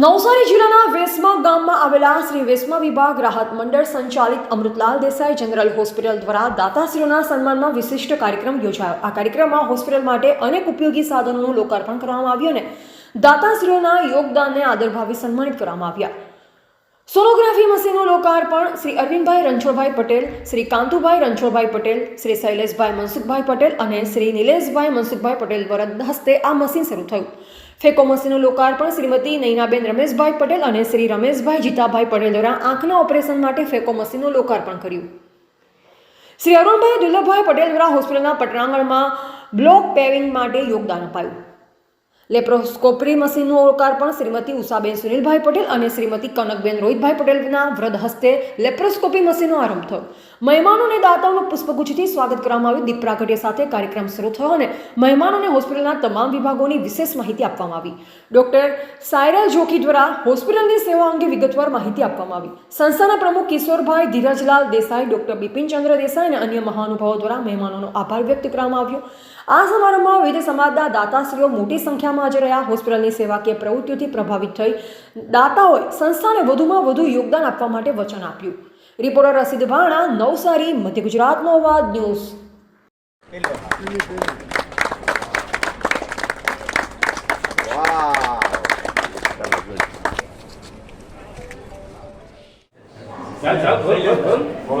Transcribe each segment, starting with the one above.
નવસારી જિલ્લાના વેસમા ગામમાં આવેલા શ્રી વેસમા વિભાગ રાહત મંડળ સંચાલિત અમૃતલાલ દેસાઈ જનરલ હોસ્પિટલ દ્વારા દાતાશ્રીઓના સન્માનમાં વિશિષ્ટ કાર્યક્રમ યોજાયો. આ કાર્યક્રમમાં હોસ્પિટલ માટે અનેક ઉપયોગી સાધનોનું લોકાર્પણ કરવામાં આવ્યું અને દાતાશ્રીઓના યોગદાનને આદરભાવી સન્માનિત કરવામાં આવ્યા. સોનોગ્રાફી મશીનનું લોકાર્પણ શ્રી અરવિંદભાઈ રણછોડભાઈ પટેલ, શ્રી કાંતુભાઈ રણછોડભાઈ પટેલ, શ્રી શૈલેષભાઈ મનસુખભાઈ પટેલ અને શ્રી નિલેશભાઈ મનસુખભાઈ પટેલ દ્વારા હસ્તે આ મશીન શરૂ થયું. ફેકો મશીનનું લોકાર્પણ શ્રીમતી નૈનાબેન રમેશભાઈ પટેલ અને શ્રી રમેશભાઈ જીતાભાઈ પટેલ દ્વારા આંખના ઓપરેશન માટે ફેકો મશીનનું લોકાર્પણ કર્યું. શ્રી અરુણભાઈ દુર્લભભાઈ પટેલ દ્વારા હોસ્પિટલના પટરાંગણમાં બ્લોક પેવિંગ માટે યોગદાન અપાયું. લેપ્રોસ્કોપરી મશીનનું લોકાર્પણ શ્રીમતી ઉષાબેન સુનિલભાઈ પટેલ અને શ્રીમતી કનકબેન રોહિતભાઈ પટેલના વ્રત હસ્તે લેપ્રોસ્કોપી મશીનનો આરંભ થયો. મહેમાનોને દાતાઓનું પુષ્પગુચ્છથી સ્વાગત કરવામાં આવ્યું. દીપ પ્રાગટ્ય સાથે કાર્યક્રમ શરૂ થયો અને મહેમાનોને હોસ્પિટલના તમામ વિભાગોની વિશેષ માહિતી આપવામાં આવી. ડોક્ટર સાયરા જોખી દ્વારા હોસ્પિટલની સેવા અંગે વિગતવાર માહિતી આપવામાં આવી. સંસ્થાના પ્રમુખ કિશોરભાઈ ધીરજલાલ દેસાઈ, ડોક્ટર બિપિનચંદ્ર દેસાઈ અને અન્ય મહાનુભાવો દ્વારા મહેમાનોનો આભાર વ્યક્ત કરવામાં આવ્યો. આ સમારંભમાં વિવિધ સમાજના દાતાશ્રીઓ મોટી સંખ્યામાં હાજર રહ્યા. હોસ્પિટલની સેવાકીય પ્રવૃત્તિઓથી પ્રભાવિત થઈ દાતાઓએ સંસ્થાને વધુમાં વધુ યોગદાન આપવા માટે વચન આપ્યું. રિપોર્ટર રસીદ ભાણા, નવસારી, મધ્ય ગુજરાતનો અવાજ ન્યૂઝ. ચાલ ચાલ બોલ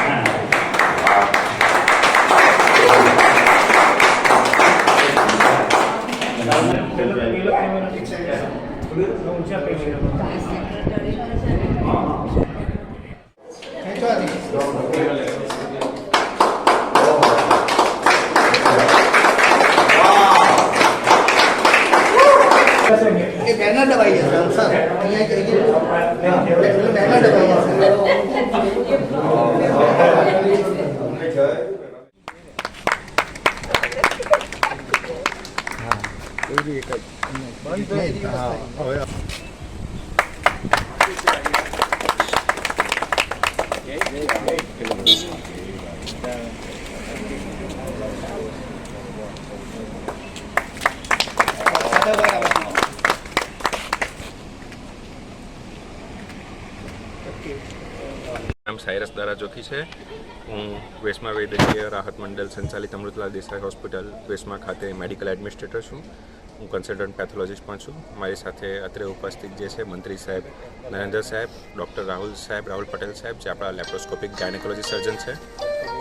બેનર દબાઈ જશે સર અહીંયા જઈ ગયું એટલે બેનર દબાઈ જશે નામ સાયરસ દારા જોખી છે. હું વેસમા વૈદ્યકીય રાહત મંડળ સંચાલિત અમૃતલાલ દેસાઈ હોસ્પિટલ, વેસમા ખાતે મેડિકલ એડમિનિસ્ટ્રેટર છું. હું કન્સલ્ટન્ટ પેથોલોજીસ્ટ પણ છું. મારી સાથે અત્રે ઉપસ્થિત જે છે મંત્રી સાહેબ નરેન્દ્ર સાહેબ ડૉક્ટર રાહુલ સાહેબ રાહુલ પટેલ સાહેબ જે આપણા લેપ્રોસ્કોપિક ગાયનેકોલોજી સર્જન છે.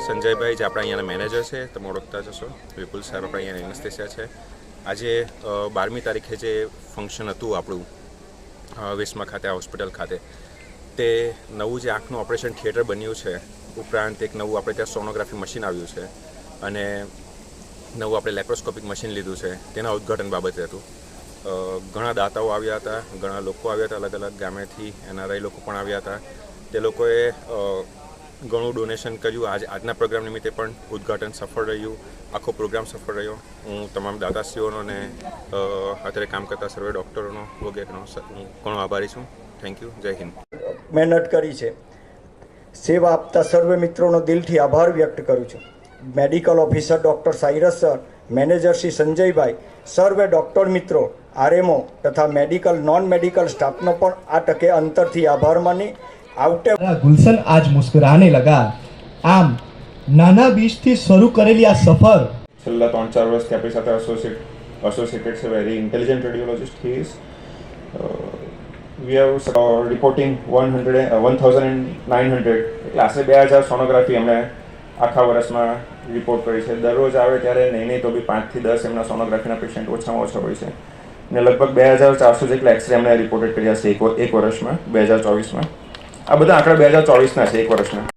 સંજયભાઈ જે આપણા અહીંયાના મેનેજર છે તમે ઓળખતા જશો વિપુલ સાહેબ આપણા અહીંયા એનેસ્થેસિયા છે. આજે બારમી તારીખે જે ફંક્શન હતું આપણું અ, ખાતે હોસ્પિટલ ખાતે તે નવું જે આંખનું ઓપરેશન થિયેટર બન્યું છે ઉપરાંત એક નવું આપણે ત્યાં સોનોગ્રાફી મશીન આવ્યું છે. અને નવું આપણે લેપ્રોસ્કોપિક મશીન લીધું છે, તેના ઉદ્ઘાટન બાબતે હતું. ઘણા દાતાઓ આવ્યા હતા, ઘણા લોકો આવ્યા હતા અલગ અલગ ગામેથી, એનઆરઆઈ લોકો પણ આવ્યા હતા. તે લોકોએ ઘણું ડોનેશન કર્યું. આજ, આજના પ્રોગ્રામ નિમિત્તે પણ ઉદ્ઘાટન સફળ રહ્યું. આખો પ્રોગ્રામ સફળ રહ્યો. હું તમામ દાદાશ્રીઓનો અને અત્યારે કામ કરતા સર્વે ડૉક્ટરોનો વગેરેનો હું ઘણો આભારી છું. થેન્ક યુ જય હિન્દ. મહેનત કરી છે. સેવા આપતા સર્વે મિત્રોનો દિલથી આભાર વ્યક્ત કરું છું. Medical officer doctor Cyrus sir manager Shri Sanjaybhai સર્વે ડૉક્ટર મિત્રો આરએમઓ તથા મેડિકલ નોન મેડિકલ સ્ટાફનો પણ આ ટકે અંતરથી આભાર માની. આવતે ગુલશન આજ મુસ્કરાને લગા આમ નાના બીજથી શરૂ કરેલી આ સફર. છેલ્લા ત્રણ ચાર વર્ષથી આપણી સાથે એસોસિએટ એસોસિએટેડ છે very intelligent radiologist he is we have reporting one hundred one thousand and nine hundred એટલે આશરે બે હજાર સોનોગ્રાફી એમણે આખા વર્ષમાં રિપોર્ટ કરી છે. દરરોજ આવે ત્યારે નહીં નહીં તો બી પાંચથી દસ એમના સોનોગ્રાફીના પેશન્ટ ઓછામાં ઓછા હોય છે. ને લગભગ બે હજાર ચારસો જેટલા એક્સરે એમણે રિપોર્ટેડ કર્યા છે એક વર્ષમાં, બે હજાર ચોવીસમાં. આ બધા આંકડા બે હજાર ચોવીસના છે એક વર્ષના.